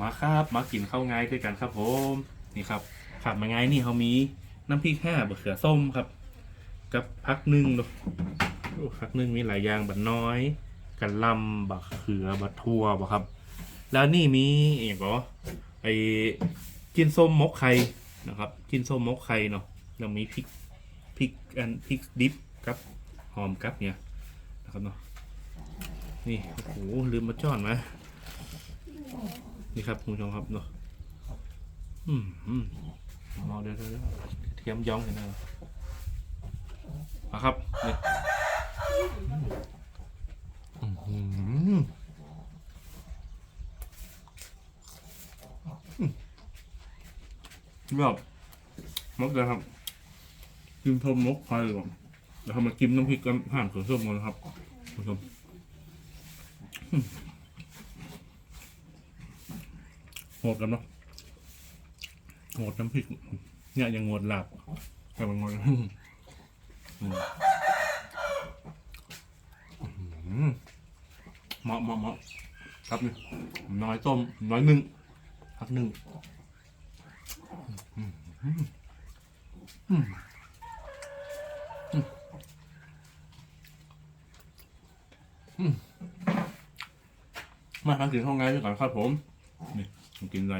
มาครับมากินข้าวง่ายด้วยกันครับผมนี่ครับขับมาง่ายนี่เขามีน้ำพริกห้าบะเขือส้มครับ กับพักหนึ่งเนอะพักหนึ่งมีหลายอย่างบัดน้อยกันลำบักเขือบักทั่วบะครับ แล้วนี่มีอย่างก็ไอ้กินส้มมกไข่นะครับ กินส้มมกไข่เนาะแล้วมีพริกพริกอันพริกดิบครับหอมครับเนี่ยนะครับเนาะนี่โอ้โหลืมมาจ้อนมา นี่ครับคุณผู้ชมครับเนาะอืมอืมเอาเดี๋ยวเดี๋ยวเดี๋ยวเทียมย่องเลยนะมาครับนี่อืมแบบมกเลยครับกินทมมกไฟก่อนแล้วทำมากินน้ำพริกกันห่างส่วนส้มกันนะครับคุณผู้ชม อืมโหดกันเนาะโหดน้ำพริกเนี่ยยังงดหลับแต่มันงดอืมเหมาะเหมาะเหมาะครับนี่น้อยต้มน้อยหนึ่งพักหนึ่งมาทำกินข้าวไงก่อนครับผมนี่ ผมกินหล